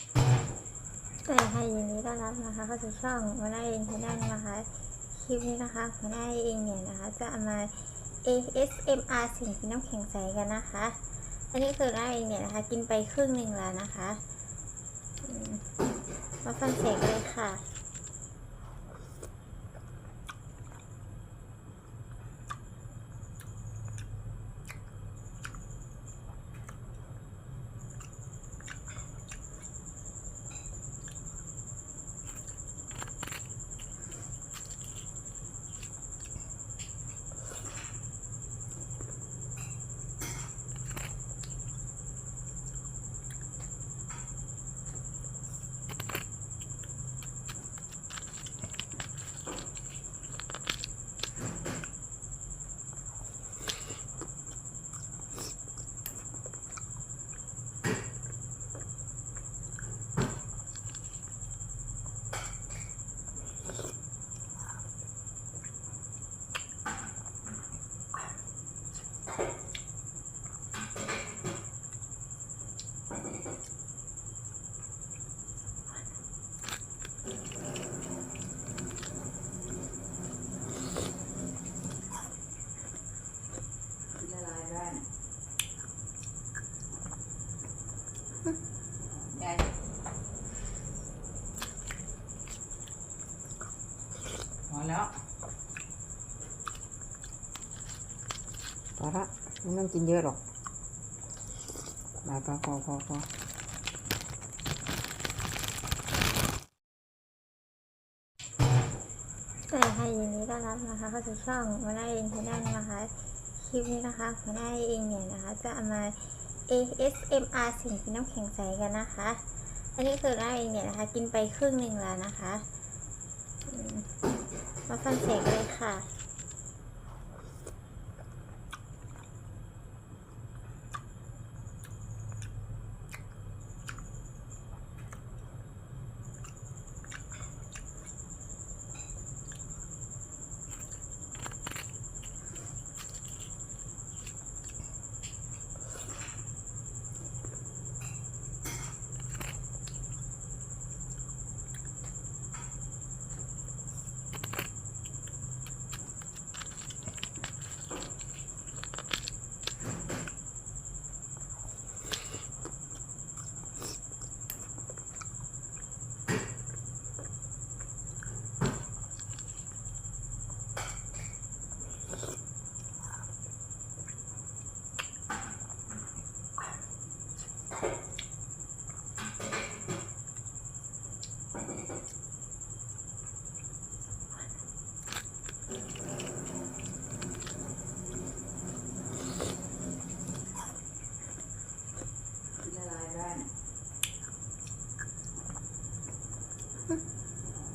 สวัสดีค่ะยินดีต้อนรับนะคะเข้าสู่ช่องมาได้เองที่นั่นนะคะคลิปนี้นะคะมาได้เองเนี่ยนะคะ จะเอามา ASMR สิ่งกินน้ำแข็งใสกันนะคะ อันนี้คือได้เองเนี่ยนะคะ กินไปครึ่งหนึ่งแล้วนะคะมาฟังเสียงเลยค่ะ ยายพอแล้วพอละไม่ต้องกินเยอะหรอกมาพอพอพอพอสวัสดีค่ะยินดีต้อนรับนะคะเข้าสู่ช่องมาได้เองที่นั่นนะคะ คลิปนี้นะคะมาได้เองเนี่ยนะคะ จะเอามา ASMR สิ่งกินน้ำแข็งใสกันนะคะ อันนี้คือได้เองเนี่ยนะคะ กินไปครึ่งหนึ่งแล้วนะคะ มาฟังเสียงเลยค่ะ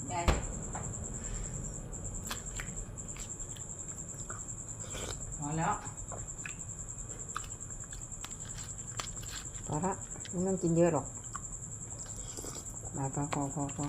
ได้พอแล้วพอละไม่ต้องกินเยอะหรอกมาพอพอพอพอ